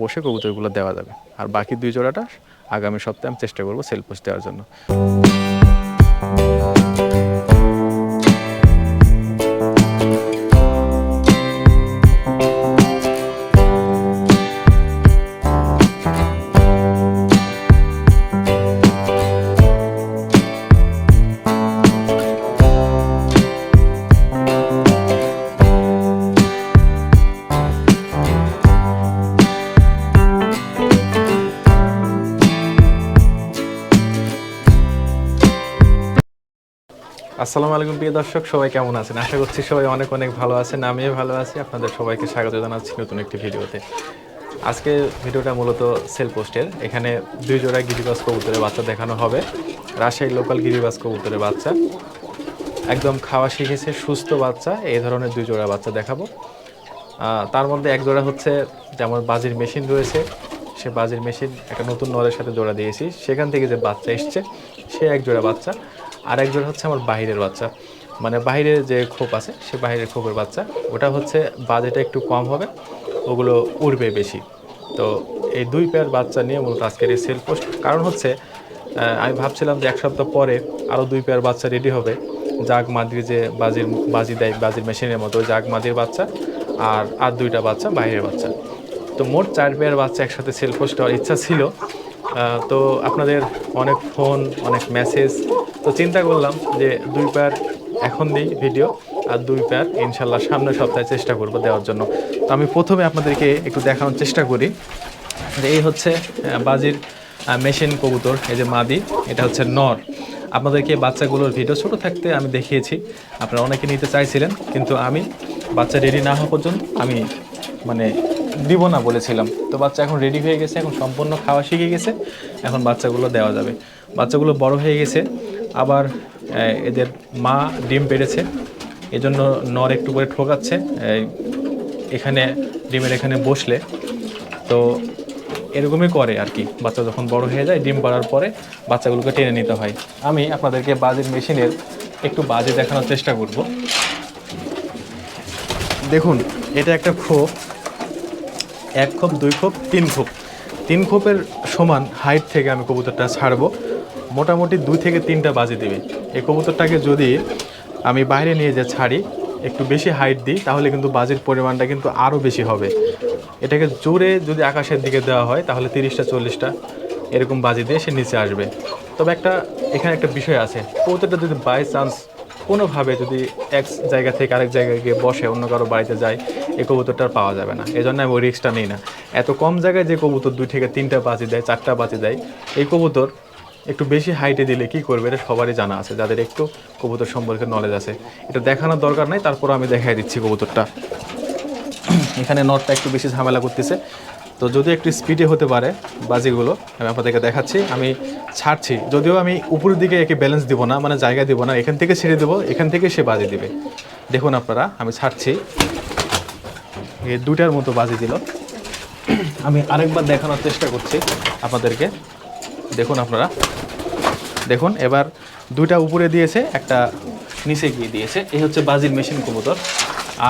বসে কবুতরগুলো দেওয়া যাবে। আর বাকি দুই জোড়াটা আগামী সপ্তাহে আমি চেষ্টা করব সেল পোস্ট দেওয়ার জন্য। আসসালামু আলাইকুম, প্রিয় দর্শক, সবাই কেমন আছেন? আশা করছি সবাই অনেক অনেক ভালো আছেন, আমিও ভালো আছি। আপনাদের সবাইকে স্বাগত জানাচ্ছি নতুন একটি ভিডিওতে। আজকে ভিডিওটা মূলত সেল পোস্টের। এখানে দুই জোড়া গিরিবাস কবুতরের বাচ্চা দেখানো হবে। রাজশাহী লোকাল গিরিবাস কবুতরের বাচ্চা। একদম খাওয়া শিখেছে, সুস্থ বাচ্চা। এই ধরনের দুই জোড়া বাচ্চা দেখাবো। তার মধ্যে এক জোড়া হচ্ছে যেমন বাজির মেশিন রয়েছে। সে বাজির মেশিন একটা নতুন নলের সাথে জোড়া দিয়েছি। সেখান থেকে যে বাচ্চা এসছে, সে এক জোড়া বাচ্চা। আর একজন হচ্ছে আমার বাহিরের বাচ্চা। মানে বাইরের যে খোপ আছে, সে বাইরের খোপের বাচ্চা। ওটা হচ্ছে বাজেটটা একটু কম হবে, ওগুলো উড়বে বেশি। তো এই দুই পেয়ার বাচ্চা নিয়ে মূলত আজকের এই সেল পোস্ট কারণ হচ্ছে আমি ভাবছিলাম যে এক সপ্তাহ পরে আরও দুই পেয়ার বাচ্চা রেডি হবে। জাগ মাদির যে বাজির, বাজি দেয়, বাজির মেশিনের মতো জাগ মাদির বাচ্চা আর আর দুইটা বাচ্চা বাইরের বাচ্চা। তো মোট চার পেয়ার বাচ্চা একসাথে সেল পোস্ট হওয়ার ইচ্ছা ছিল। তো আপনাদের অনেক ফোন অনেক মেসেজ তো চিন্তা করলাম যে দুই পেয়ার এখন দিই ভিডিও আর দুই পেয়ার ইনশাল্লাহ সামনের সপ্তাহে চেষ্টা করব দেওয়ার জন্য। তো আমি প্রথমে আপনাদেরকে একটু দেখানোর চেষ্টা করি যে এই হচ্ছে বাজির মেশিন কবুতর, এই যে মাদি, এটা হচ্ছে নর। আপনাদেরকে বাচ্চাগুলোর ভিডিও ছোট থাকতে আমি দেখিয়েছি, আপনারা অনেকে নিতে চাইছিলেন, কিন্তু আমি বাচ্চা রেডি না হওয়া পর্যন্ত আমি মানে দিব না বলেছিলাম। তো বাচ্চা এখন রেডি হয়ে গেছে, এখন সম্পূর্ণ খাওয়া শিখে গেছে, এখন বাচ্চাগুলো দেওয়া যাবে। বাচ্চাগুলো বড় হয়ে গেছে আবার এদের মা ডিম পেড়েছে। এজন্য নর একটু করে ঠোকাচ্ছে। এখানে, ডিমের এখানে বসলে। তো এরকমই করে আর কি। বাচ্চা যখন বড় হয়ে যায়, ডিম পাড়ার পরে বাচ্চাগুলোকে টেনে নিতে হয়। আমি আপনাদেরকে বাজির মেশিনের একটু বাজে দেখানোর চেষ্টা করব। দেখুন, এটা একটা খোপ। এক খোপ, দুই খোপ, তিন খোপ। তিন খোপের সমান হাইট থেকে আমি কবুতরটা ছাড়বো। মোটামুটি দুই থেকে তিনটা বাজে দেবে। এই কবুতরটাকে যদি আমি বাইরে নিয়ে যে ছাড়ি, একটু বেশি হাইট দিই, তাহলে কিন্তু বাজির পরিমাণটা কিন্তু আরও বেশি হবে। এটাকে জোরে যদি আকাশের দিকে দেওয়া হয়, তাহলে তিরিশটা, চল্লিশটা এরকম বাজি দিয়ে সে নিচে আসবে। তবে একটা, এখানে একটা বিষয় আছে। কবুতরটা যদি বাই চান্স কোনোভাবে যদি এক জায়গা থেকে আরেক জায়গায় গিয়ে বসে, অন্য কারও বাড়িতে যায়, এই কবুতরটা পাওয়া যাবে না। এই জন্য আমি ওই রিক্সটা নিই না। এত কম জায়গায় যে কবুতর দুই থেকে তিনটা বাজি দেয়, চারটা বাজি দেয়, এই কবুতর একটু বেশি হাইটে দিলে কি করবে এটা সবারই জানা আছে। যাদের একটু কবুতর সম্পর্কে নলেজ আছে। এটা দেখানোর দরকার নাই, তারপর আমি দেখাই দিচ্ছি কবুতরটা। এখানে নটটা একটু বেশি ঝামেলা করতেছে। তো যদি একটু স্পিডে হতে পারে বাজিগুলো, আমি আপনাদেরকে দেখাচ্ছি। আমি ছাড়ছি। যদিও আমি উপরের দিকে একে ব্যালেন্স দিব না মানে জায়গা দিব না, এখান থেকে ছেড়ে দেবো, এখান থেকে সে বাজি দিবে। দেখুন আপনারা, আমি ছাড়ছি। দুটার মতো বাজি দিল। আমি আরেকবার দেখানোর চেষ্টা করছি আপনাদেরকে। দেখুন আপনারা। দেখুন, এবার দুইটা উপরে দিয়েছে, একটা নিচে গিয়ে দিয়েছে। এই হচ্ছে বাজির মেশিন কবুতর।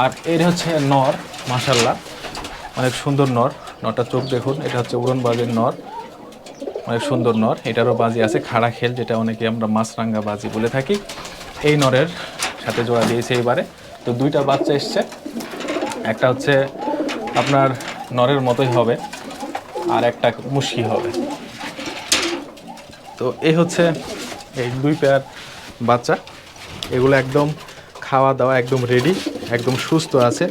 আর এর হচ্ছে নর মাশাল্লাহ অনেক সুন্দর নর। নটা চোখ দেখুন, এটা হচ্ছে উড়ন বাজির নর। অনেক সুন্দর নর। এটারও বাজি আছে, খাড়া খেল, যেটা অনেকে আমরা মাছরাঙ্গা বাজি বলে থাকি। এই নরের সাথে জোড়া দিয়েছে এবারে। তো দুইটা বাচ্চা এসছে। একটা হচ্ছে আপনার নরের মতোই হবে, আর একটা মুশকি হবে। তো এই হচ্ছে এই দুই পেয়ার বাচ্চা। এগুলো একদম খাওয়া দাওয়া একদম রেডি একদম সুস্থ আছে,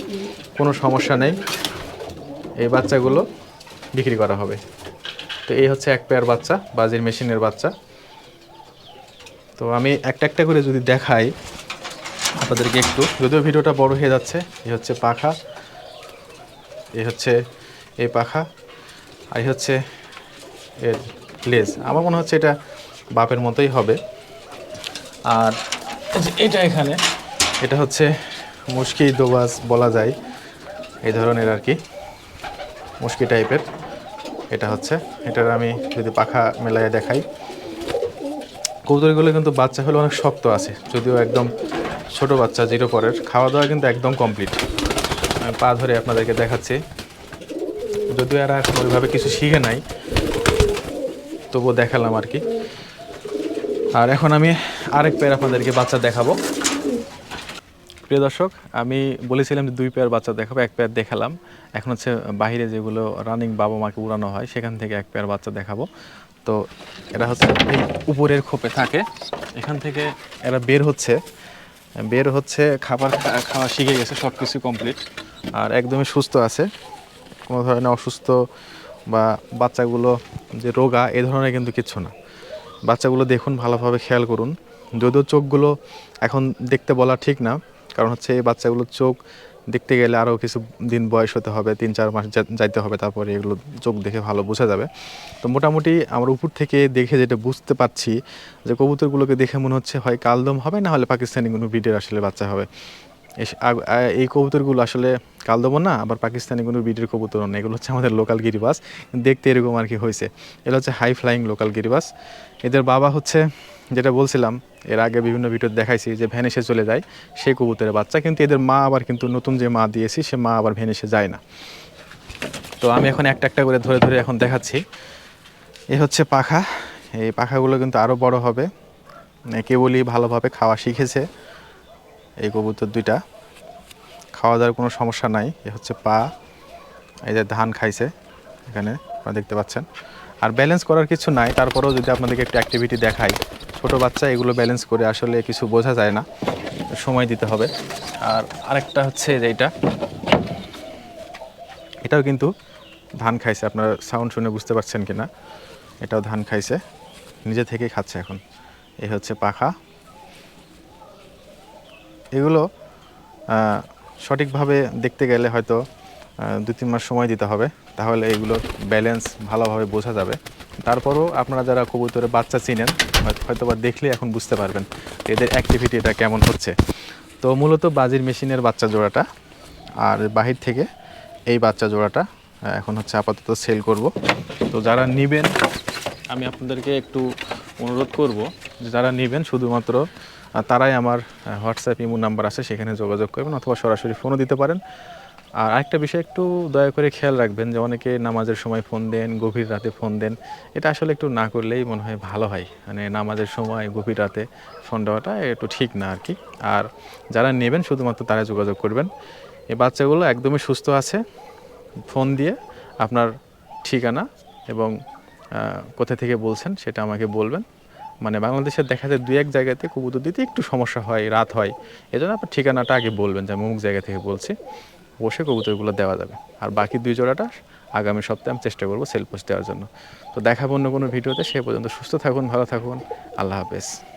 কোনো সমস্যা নেই। এই বাচ্চাগুলো বিক্রি করা হবে। তো এই হচ্ছে এক পেয়ার বাচ্চা, বাজির মেশিনের বাচ্চা। তো আমি একটা একটা করে যদি দেখাই আপনাদেরকে একটু। যদিও ভিডিওটা বড় হয়ে যাচ্ছে এই হচ্ছে পাখা এই হচ্ছে এই পাখা, আর হচ্ছে এর লেজ আমার মনে হচ্ছে এটা বাপের মতোই হবে। আর এটা এখানে, এটা হচ্ছে মুশকি দোবাস বলা যায়, এই ধরনের আর কি, মুশকি টাইপের। এটা হচ্ছে, এটার আমি যদি পাখা মেলায় দেখাই। কবুতরগুলো কিন্তু বাচ্চা হলে অনেক শক্ত আছে, যদিও একদম ছোট বাচ্চা, জিরো পরের। খাওয়া দাওয়া কিন্তু একদম কমপ্লিট। পা ধরে আপনাদেরকে দেখাচ্ছি। যদিও এরা এখন ওইভাবে কিছু শিখে নাই তবুও দেখালাম আর কি। আর এখন আমি আরেক পেয়ার আপনাদেরকে বাচ্চা দেখাবো। প্রিয় দর্শক, আমি বলেছিলাম যে দুই পেয়ার বাচ্চা দেখাবো, এক পেয়ার দেখালাম। এখন হচ্ছে বাইরে যেগুলো রানিং বাবা মাকে উড়ানো হয়, সেখান থেকে এক পেয়ার বাচ্চা দেখাবো। তো এরা হচ্ছে উপরের খোপে থাকে। এখান থেকে এরা বের হচ্ছে। বের হচ্ছে, খাবার খাওয়া শিখে গেছে সব কিছু কমপ্লিট আর একদমই সুস্থ আছে। কোনো ধরনের অসুস্থ বা বাচ্চাগুলো যে রোগা, এ ধরনের কিন্তু কিচ্ছু না। বাচ্চাগুলো দেখুন, ভালোভাবে খেয়াল করুন। যদিও চোখগুলো এখন দেখতে বলা ঠিক না, কারণ হচ্ছে এই বাচ্চাগুলোর চোখ দেখতে গেলে আরও কিছু দিন বয়স হতে হবে, তিন চার মাস যাইতে হবে, তারপরে এগুলো চোখ দেখে ভালো বোঝা যাবে। তো মোটামুটি আমরা উপর থেকে দেখে যেটা বুঝতে পারছি, যে কবুতরগুলোকে দেখে মনে হচ্ছে হয় কালদম হবে, না হলে পাকিস্তানি কোনো ব্রিডের আসলে বাচ্চা হবে। এই কবুতরগুলো আসলে কালদমও না, আবার পাকিস্তানি কোনো ব্রিডের কবুতর না এগুলো হচ্ছে আমাদের লোকাল গিরিবাস। দেখতে এরকম আর কি হয়েছে। এগুলো হচ্ছে হাই ফ্লাইং লোকাল গিরিবাস। এদের বাবা হচ্ছে, যেটা বলছিলাম, এর আগে বিভিন্ন ভিডিও দেখাইছি যে ভ্যানিসে চলে যায় সেই কবুতরের বাচ্চা। কিন্তু এদের মা আবার কিন্তু নতুন যে মা দিয়েছি, সে মা আবার ভ্যানিসে যায় না। তো আমি এখন একটা একটা করে ধরে ধরে এখন দেখাচ্ছি। এ হচ্ছে পাখা। এই পাখাগুলো কিন্তু আরও বড় হবে। কেবলই ভালোভাবে খাওয়া শিখেছে। এই কবুতর দুইটা। খাওয়া দাওয়ার কোনো সমস্যা নাই, এ হচ্ছে পা, এই যে ধান খাইছে এখানে, আপনারা দেখতে পাচ্ছেন। আর ব্যালেন্স করার কিছু নাই, তারপরেও যদি আপনাদেরকে একটা অ্যাক্টিভিটি দেখাই, ছোট বাচ্চা এগুলো ব্যালেন্স করে আসলে কিছু বোঝা যায় না, সময় দিতে হবে। আর আরেকটা হচ্ছে যে এটা, এটাও কিন্তু ধান খাইছে, আপনারা সাউন্ড শুনে বুঝতে পারছেন কিনা। এটাও ধান খাইছে, নিজে থেকেই খাচ্ছে এখন। এই হচ্ছে পাখা। এগুলো সঠিকভাবে দেখতে গেলে হয়তো দু তিন মাস সময় দিতে হবে। তাহলে এগুলোর ব্যালেন্স ভালোভাবে বোঝা যাবে। তারপরও আপনারা যারা কবুতরের বাচ্চা চিনেন, হয়তো বা দেখলে এখন বুঝতে পারবেন এদের অ্যাক্টিভিটি এটা কেমন হচ্ছে। তো মূলত বাজির মেশিনের বাচ্চা জোড়াটা, আর বাহির থেকে এই বাচ্চা জোড়াটা এখন হচ্ছে আপাতত সেল করব। তো যারা নেবেন, আমি আপনাদেরকে একটু অনুরোধ করব যে যারা নেবেন, শুধুমাত্র তারাই আমার হোয়াটসঅ্যাপ ইমো নাম্বার আছে, সেখানে যোগাযোগ করবেন অথবা সরাসরি ফোনও দিতে পারেন। আর আরেকটা বিষয় একটু দয়া করে খেয়াল রাখবেন যে অনেকে নামাজের সময় ফোন দেন, গভীর রাতে ফোন দেন। এটা আসলে একটু না করলেই মনে হয় ভালো হয়। মানে নামাজের সময় গভীর রাতে ফোন দেওয়াটা একটু ঠিক না আর কি। আর যারা নেবেন, শুধুমাত্র তারা যোগাযোগ করবেন। এই বাচ্চাগুলো একদমই সুস্থ আছে। ফোন দিয়ে আপনার ঠিকানা এবং কোথা থেকে বলছেন সেটা আমাকে বলবেন। মানে বাংলাদেশের দেখা যায় দুই এক জায়গাতে কবুতর দিতে একটু সমস্যা হয়, রাত হয়। এজন্য আপনার ঠিকানাটা আগে বলবেন যে আমি অমুক জায়গা থেকে বলছি। বসে কবুতরগুলো দেওয়া যাবে। আর বাকি দুই জোড়াটা আগামী সপ্তাহে আমি চেষ্টা করব সেল পোস্ট দেওয়ার জন্য। তো দেখাবো অন্য কোনো ভিডিওতে। সে পর্যন্ত সুস্থ থাকুন, ভালো থাকুন। আল্লাহ হাফেজ।